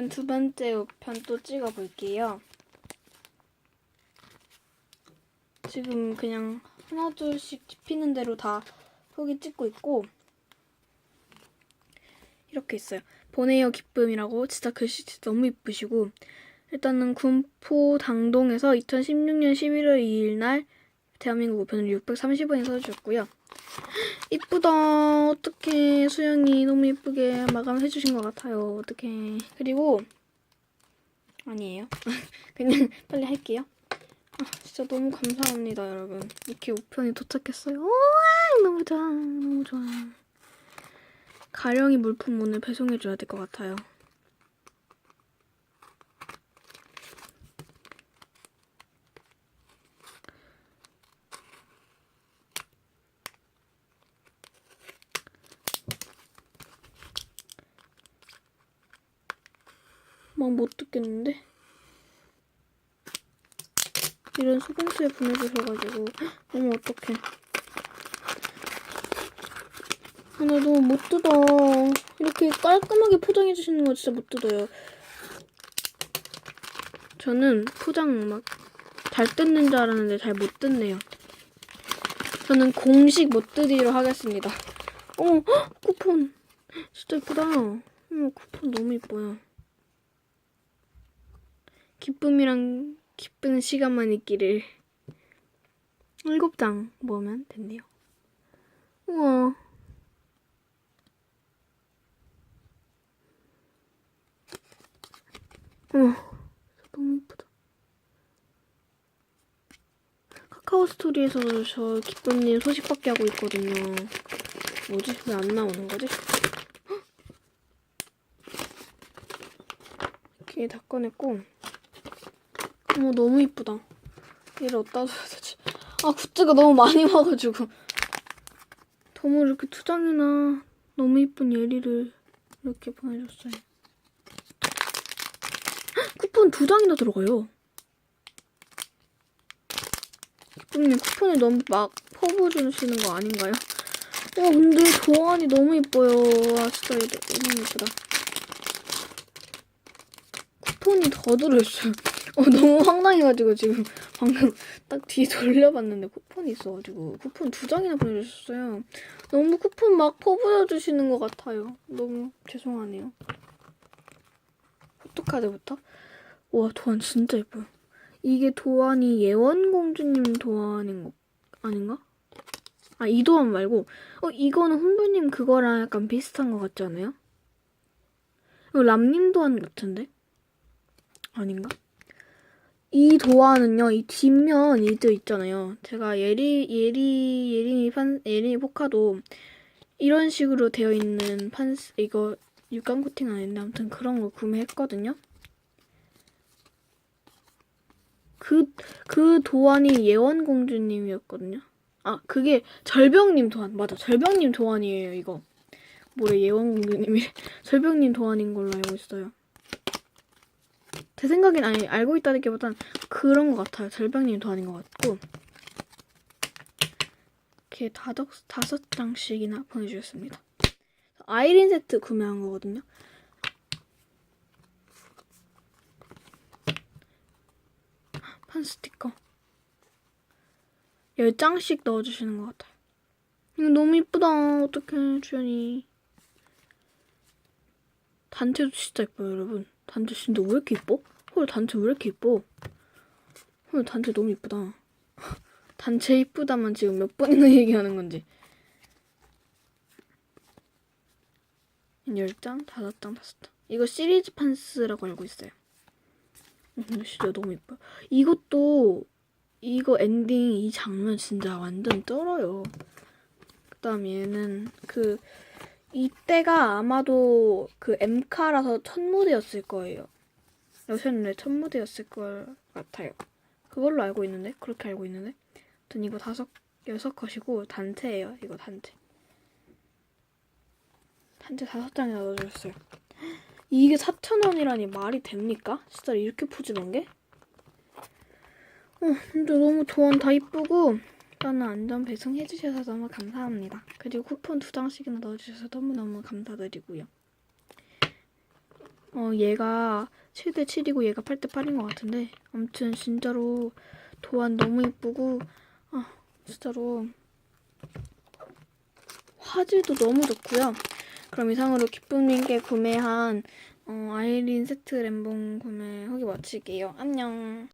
오늘은 두 번째 편또 찍어 볼게요. 지금 그냥 하나 둘씩 집히는 대로 다 후기 찍고 있고 이렇게 있어요. 보내요 기쁨이라고 진짜 글씨 진짜 너무 이쁘시고 일단은 군포 당동에서 2016년 11월 2일 날 대한민국 우편을 630원에 써주셨고요. 이쁘다. 어떡해. 수영이 너무 이쁘게 마감해 주신 것 같아요. 어떡해. 그리고 아니에요. 그냥 빨리 할게요. 아, 진짜 너무 감사합니다, 여러분. 이렇게 우편이 도착했어요. 우와, 너무 좋아. 너무 좋아. 가령이 물품 오늘 배송해 줘야 될 것 같아요. 막 못 듣겠는데? 이런 소금수에 보내주셔가지고 너무 어떡해. 아, 나 너무 못 뜯어. 이렇게 깔끔하게 포장해주시는 거 진짜 못 뜯어요. 저는 포장 막 잘 뜯는 줄 알았는데 잘 못 뜯네요. 저는 공식 못 뜯기로 하겠습니다. 어, 헉, 쿠폰. 진짜 예쁘다. 어, 쿠폰 너무 예뻐요. 기쁨이랑 기쁜 시간만 있기를 일곱 장 모으면 된대요. 우와. 우와, 너무 예쁘다. 카카오 스토리에서 저 기쁨님 소식받기 하고 있거든요. 뭐지? 왜 안 나오는 거지? 헉! 이렇게 다 꺼냈고 어머 너무 이쁘다. 얘를 어디다 둬야 되지? 아 굿즈가 너무 많이 와가지고 너무 이렇게 두 장이나 너무 이쁜 예리를 이렇게 보내줬어요. 헉, 쿠폰 두 장이나 들어가요. 기쁨님 쿠폰을 너무 막 퍼부어주시는 거 아닌가요? 와 근데 도안이 너무 이뻐요. 와 진짜 얘 너무 이쁘다. 쿠폰이 더 들어있어요. 어, 너무 황당해가지고 지금 방금 딱뒤 돌려봤는데 쿠폰이 있어가지고 쿠폰 두 장이나 보내주셨어요. 너무 쿠폰 막 퍼부어 주시는 것 같아요. 너무 죄송하네요. 포토카드부터? 와 도안 진짜 예뻐요. 이게 도안이 예원공주님 도안인 거 아닌가? 아 이 도안 말고 어 이거는 훈부님 그거랑 약간 비슷한 것 같지 않아요? 이거 람님 도안 같은데? 아닌가? 이 도안은요, 이 뒷면 이들 있잖아요. 제가 예리, 예리, 예린이 판, 예린이 포카도 이런 식으로 되어 있는 판스, 이거 육감 코팅 아닌데 아무튼 그런 걸 구매했거든요. 그, 그 도안이 예원공주님이었거든요. 아, 그게 절병님 도안. 맞아. 절병님 도안이에요, 이거. 뭐래, 예원공주님이. 절병님 도안인 걸로 알고 있어요. 제 생각엔 아니 알고 있다기보단 그런 것 같아요. 절병님 도안인 것 같고 이렇게 다섯 다섯 장씩이나 보내주셨습니다. 아이린 세트 구매한 거거든요. 판 스티커 10장씩 넣어주시는 것 같아요. 이거 너무 이쁘다. 어떡해, 주연이. 단체도 진짜 예뻐요, 여러분. 단체 진짜 왜 이렇게 이뻐? 헐, 단체 왜 이렇게 이뻐? 헐, 단체 너무 이쁘다. 단체 이쁘다만 지금 몇 번이나 얘기하는 건지. 10장, 5장, 5장. 이거 시리즈 판스라고 알고 있어요. 음, 근데 진짜 너무 예뻐요. 이것도 이거 엔딩 이 장면 진짜 완전 쩔어요. 그 다음 얘는 그 이때가 아마도 그 엠카라서 첫 무대였을 거예요. 여세는의 첫 무대였을 것 같아요. 그걸로 알고 있는데 그렇게 알고 있는데. 아무튼 이거 다섯 여섯 컷이고 단체예요. 이거 단체. 단체 다섯 장이나 넣어줬어요. 이게 4,000원이라니 말이 됩니까? 진짜 이렇게 푸짐한 게? 어, 근데 너무 조언 다 이쁘고 일단은 안전 배송해 주셔서 너무 감사합니다. 그리고 쿠폰 두 장씩이나 넣어주셔서 너무너무 감사드리고요. 어 얘가 7대 7이고 얘가 8대 8인 것 같은데 아무튼 진짜로 도안 너무 이쁘고 아 진짜로 화질도 너무 좋고요. 그럼 이상으로 기쁨님께 구매한 어, 아이린 세트 램봉 구매 후기 마칠게요. 안녕.